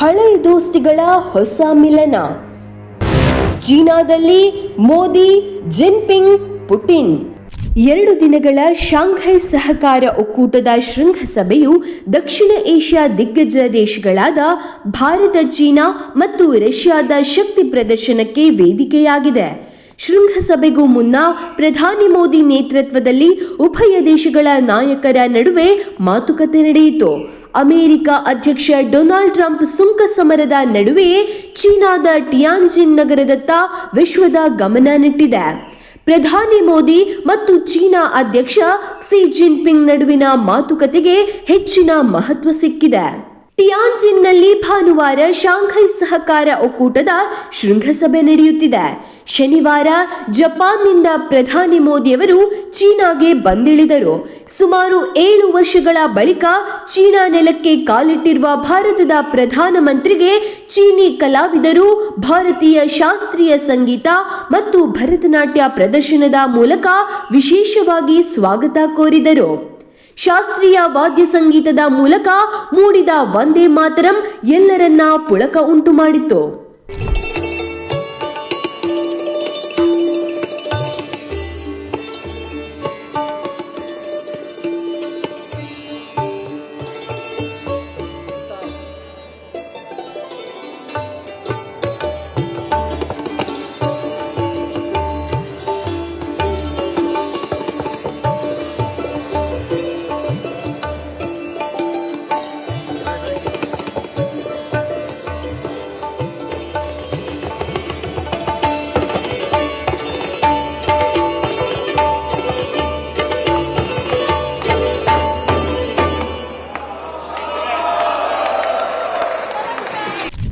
ಹಳೆಯ ದೋಸ್ತಿಗಳ ಹೊಸ ಮಿಲನ. ಚೀನಾದಲ್ಲಿ ಮೋದಿ, ಜಿನ್ಪಿಂಗ್, ಪುಟಿನ್. ಎರಡು ದಿನಗಳ ಶಾಂಘೈ ಸಹಕಾರ ಒಕ್ಕೂಟದ ಶೃಂಗಸಭೆಯು ದಕ್ಷಿಣ ಏಷ್ಯಾ ದಿಗ್ಗಜ ದೇಶಗಳಾದ ಭಾರತ, ಚೀನಾ ಮತ್ತು ರಷ್ಯಾದ ಶಕ್ತಿ ಪ್ರದರ್ಶನಕ್ಕೆ ವೇದಿಕೆಯಾಗಿದೆ. ಶೃಂಗಸಭೆಗೂ ಮುನ್ನ ಪ್ರಧಾನಿ ಮೋದಿ ನೇತೃತ್ವದಲ್ಲಿ ಉಭಯ ದೇಶಗಳ ನಾಯಕರ ನಡುವೆ ಮಾತುಕತೆ ನಡೆಯಿತು. ಅಮೆರಿಕ ಅಧ್ಯಕ್ಷ ಡೊನಾಲ್ಡ್ ಟ್ರಂಪ್ ಸುಂಕ ಸಮರದ ನಡುವೆ ಚೀನಾದ ಟಿಯಾನ್ಜಿನ್ ನಗರದತ್ತ ವಿಶ್ವದ ಗಮನ ನೆಟ್ಟಿದೆ. ಪ್ರಧಾನಿ ಮೋದಿ ಮತ್ತು ಚೀನಾ ಅಧ್ಯಕ್ಷ ಕ್ಸಿ ಜಿನ್ಪಿಂಗ್ ನಡುವಿನ ಮಾತುಕತೆಗೆ ಹೆಚ್ಚಿನ ಮಹತ್ವ ಸಿಕ್ಕಿದೆ. ಟಿಯಾನ್ಜಿನ್ನಲ್ಲಿ ಭಾನುವಾರ ಶಾಂಘೈ ಸಹಕಾರ ಒಕ್ಕೂಟದ ಶೃಂಗಸಭೆ ನಡೆಯುತ್ತಿದೆ. ಶನಿವಾರ ಜಪಾನ್ನಿಂದ ಪ್ರಧಾನಿ ಮೋದಿಯವರು ಚೀನಾಗೆ ಬಂದಿಳಿದರು. ಸುಮಾರು ಏಳು ವರ್ಷಗಳ ಬಳಿಕ ಚೀನಾ ನೆಲಕ್ಕೆ ಕಾಲಿಟ್ಟಿರುವ ಭಾರತದ ಪ್ರಧಾನಮಂತ್ರಿಗೆ ಚೀನಿ ಕಲಾವಿದರು, ಭಾರತೀಯ ಶಾಸ್ತ್ರೀಯ ಸಂಗೀತ ಮತ್ತು ಭರತನಾಟ್ಯ ಪ್ರದರ್ಶನದ ಮೂಲಕ ವಿಶೇಷವಾಗಿ ಸ್ವಾಗತ ಕೋರಿದರು. ಶಾಸ್ತ್ರೀಯ ವಾದ್ಯ ಸಂಗೀತದ ಮೂಲಕ ಮೂಡಿದ ವಂದೇ ಮಾತರಂ ಎಲ್ಲರನ್ನ ಪುಳಕ ಉಂಟು ಮಾಡಿತು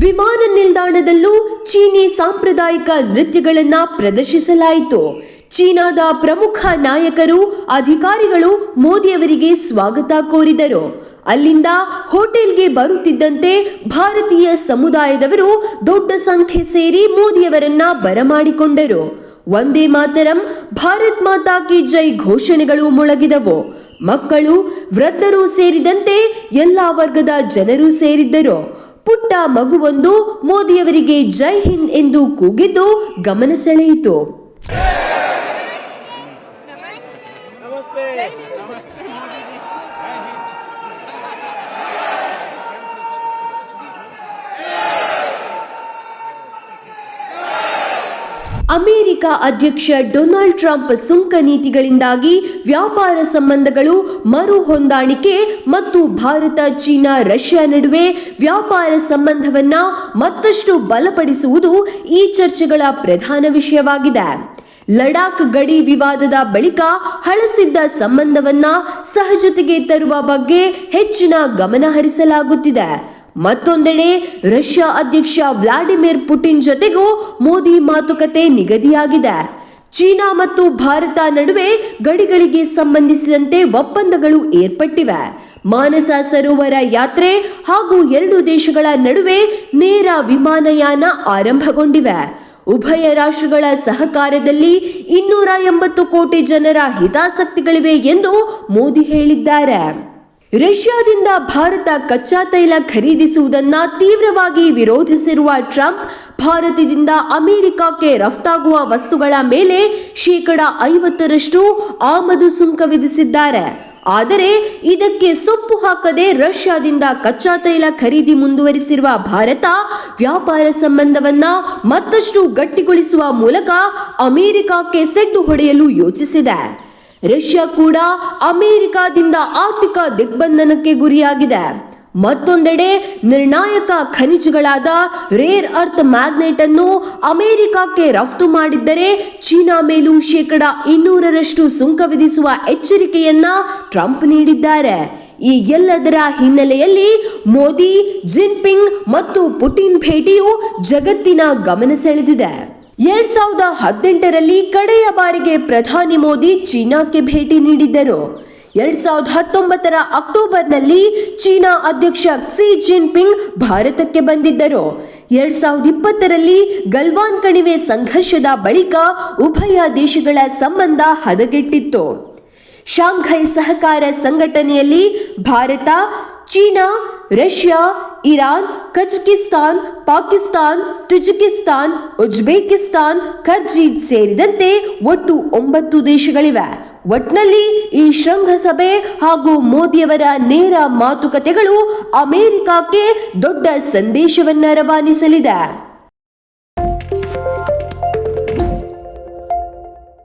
ವಿಮಾನ ನಿಲ್ದಾಣದಲ್ಲೂ ಚೀನಿ ಸಾಂಪ್ರದಾಯಿಕ ನೃತ್ಯಗಳನ್ನ ಪ್ರದರ್ಶಿಸಲಾಯಿತು. ಚೀನಾದ ಪ್ರಮುಖ ನಾಯಕರು, ಅಧಿಕಾರಿಗಳು ಮೋದಿಯವರಿಗೆ ಸ್ವಾಗತ ಕೋರಿದರು. ಅಲ್ಲಿಂದ ಹೋಟೆಲ್ಗೆ ಬರುತ್ತಿದ್ದಂತೆ ಭಾರತೀಯ ಸಮುದಾಯದವರು ದೊಡ್ಡ ಸಂಖ್ಯೆ ಸೇರಿ ಮೋದಿಯವರನ್ನ ಬರಮಾಡಿಕೊಂಡರು. ಒಂದೇ ಮಾತರಂ, ಭಾರತ್ ಮಾತಾ ಕಿ ಜೈ ಘೋಷಣೆಗಳು ಮೊಳಗಿದವು. ಮಕ್ಕಳು, ವೃದ್ಧರು ಸೇರಿದಂತೆ ಎಲ್ಲಾ ವರ್ಗದ ಜನರು ಸೇರಿದ್ದರು. ಪುಟ್ಟ ಮಗುವೊಂದು ಮೋದಿಯವರಿಗೆ ಜೈ ಹಿಂದ್ ಎಂದು ಕೂಗಿದ್ದು ಗಮನ ಸೆಳೆಯಿತು. ಅಮೆರಿಕ ಅಧ್ಯಕ್ಷ ಡೊನಾಲ್ಡ್ ಟ್ರಂಪ್ ಸುಂಕ ನೀತಿಗಳಿಂದಾಗಿ ವ್ಯಾಪಾರ ಸಂಬಂಧಗಳು ಮರು ಹೊಂದಾಣಿಕೆ ಮತ್ತು ಭಾರತ, ಚೀನಾ, ರಷ್ಯಾ ನಡುವೆ ವ್ಯಾಪಾರ ಸಂಬಂಧವನ್ನ ಮತ್ತಷ್ಟು ಬಲಪಡಿಸುವುದು ಈ ಚರ್ಚೆಗಳ ಪ್ರಧಾನ ವಿಷಯವಾಗಿದೆ. ಲಡಾಖ್ ಗಡಿ ವಿವಾದದ ಬಳಿಕ ಹಳಸಿದ್ದ ಸಂಬಂಧವನ್ನ ಸಹಜತೆಗೆ ತರುವ ಬಗ್ಗೆ ಹೆಚ್ಚಿನ ಗಮನ ಹರಿಸಲಾಗುತ್ತಿದೆ. ಮತ್ತೊಂದೆಡೆ ರಷ್ಯಾ ಅಧ್ಯಕ್ಷ ವ್ಲಾಡಿಮಿರ್ ಪುಟಿನ್ ಜೊತೆಗೂ ಮೋದಿ ಮಾತುಕತೆ ನಿಗದಿಯಾಗಿದೆ. ಚೀನಾ ಮತ್ತು ಭಾರತ ನಡುವೆ ಗಡಿಗಳಿಗೆ ಸಂಬಂಧಿಸಿದಂತೆ ಒಪ್ಪಂದಗಳು ಏರ್ಪಟ್ಟಿವೆ. ಮಾನಸ ಸರೋವರ ಯಾತ್ರೆ ಹಾಗೂ ಎರಡು ದೇಶಗಳ ನಡುವೆ ನೇರ ವಿಮಾನಯಾನ ಆರಂಭಗೊಂಡಿವೆ. ಉಭಯ ರಾಷ್ಟ್ರಗಳ ಸಹಕಾರದಲ್ಲಿ ಇನ್ನೂರ ಎಂಬತ್ತು ಕೋಟಿ ಜನರ ಹಿತಾಸಕ್ತಿಗಳಿವೆ ಎಂದು ಮೋದಿ ಹೇಳಿದ್ದಾರೆ. ರಷ್ಯಾದಿಂದ ಭಾರತ ಕಚ್ಚಾ ತೈಲ ಖರೀದಿಸುವುದನ್ನ ತೀವ್ರವಾಗಿ ವಿರೋಧಿಸಿರುವ ಟ್ರಂಪ್, ಭಾರತದಿಂದ ಅಮೆರಿಕಕ್ಕೆ ರಫ್ತಾಗುವ ವಸ್ತುಗಳ ಮೇಲೆ ಶೇಕಡ ಐವತ್ತರಷ್ಟು ಆಮದು ಸುಂಕ ವಿಧಿಸಿದ್ದಾರೆ. ಆದರೆ ಇದಕ್ಕೆ ಸೊಪ್ಪು ಹಾಕದೆ ರಷ್ಯಾದಿಂದ ಕಚ್ಚಾ ತೈಲ ಖರೀದಿ ಮುಂದುವರಿಸಿರುವ ಭಾರತ, ವ್ಯಾಪಾರ ಸಂಬಂಧವನ್ನ ಮತ್ತಷ್ಟು ಗಟ್ಟಿಗೊಳಿಸುವ ಮೂಲಕ ಅಮೆರಿಕಕ್ಕೆ ಸೆಡ್ಡು ಹೊಡೆಯಲು ಯೋಚಿಸಿದೆ. ರಷ್ಯಾ ಕೂಡ ಅಮೆರಿಕಾದಿಂದ ಆರ್ಥಿಕ ದಿಗ್ಬಂಧನಕ್ಕೆ ಗುರಿಯಾಗಿದೆ. ಮತ್ತೊಂದೆಡೆ ನಿರ್ಣಾಯಕ ಖನಿಜಗಳಾದ ರೇರ್ ಅರ್ಥ್ ಮ್ಯಾಗ್ನೆಟ್ ಅನ್ನು ಅಮೆರಿಕಕ್ಕೆ ರಫ್ತು ಮಾಡಿದ್ದರೆ ಚೀನಾ ಮೇಲೂ ಶೇಕಡ ಇನ್ನೂರರಷ್ಟು ಸುಂಕ ವಿಧಿಸುವ ಎಚ್ಚರಿಕೆಯನ್ನ ಟ್ರಂಪ್ ನೀಡಿದ್ದಾರೆ. ಈ ಎಲ್ಲದರ ಹಿನ್ನೆಲೆಯಲ್ಲಿ ಮೋದಿ, ಜಿನ್ಪಿಂಗ್ ಮತ್ತು ಪುಟಿನ್ ಭೇಟಿಯು ಜಗತ್ತಿನ ಗಮನ ಸೆಳೆದಿದೆ. ಎರಡ್ ಸಾವಿರದ ಹದಿನೆಂಟರಲ್ಲಿ ಕಡೆಯ ಬಾರಿಗೆ ಪ್ರಧಾನಿ ಮೋದಿ ಚೀನಾಕ್ಕೆ ಭೇಟಿ ನೀಡಿದ್ದರು. ಎರಡ್ ಸಾವಿರದ ಹತ್ತೊಂಬತ್ತರ ಅಕ್ಟೋಬರ್ನಲ್ಲಿ ಚೀನಾ ಅಧ್ಯಕ್ಷ ಕ್ಸಿ ಜಿನ್ಪಿಂಗ್ ಭಾರತಕ್ಕೆ ಬಂದಿದ್ದರು. ಎರಡ್ ಸಾವಿರದ ಇಪ್ಪತ್ತರಲ್ಲಿ ಗಲ್ವಾನ್ ಕಣಿವೆ ಸಂಘರ್ಷದ ಬಳಿಕ ಉಭಯ ದೇಶಗಳ ಸಂಬಂಧ ಹದಗೆಟ್ಟಿತ್ತು. ಶಾಂಘೈ ಸಹಕಾರ ಸಂಘಟನೆಯಲ್ಲಿ Bharat China, Russia, Iran, Kazakhstan, Pakistan, Tajikistan, Uzbekistan, ಖರ್ಜೀದ್ ಸೇರಿದಂತೆ ಒಟ್ಟು ಒಂಬತ್ತು ದೇಶಗಳಿವೆ. ಒಟ್ನಲ್ಲಿ ಈ ಶೃಂಗಸಭೆ ಹಾಗೂ ಮೋದಿಯವರ ನೇರ ಮಾತುಕತೆಗಳು ಅಮೆರಿಕಕ್ಕೆ ದೊಡ್ಡ ಸಂದೇಶವನ್ನ ರವಾನಿಸಲಿದೆ.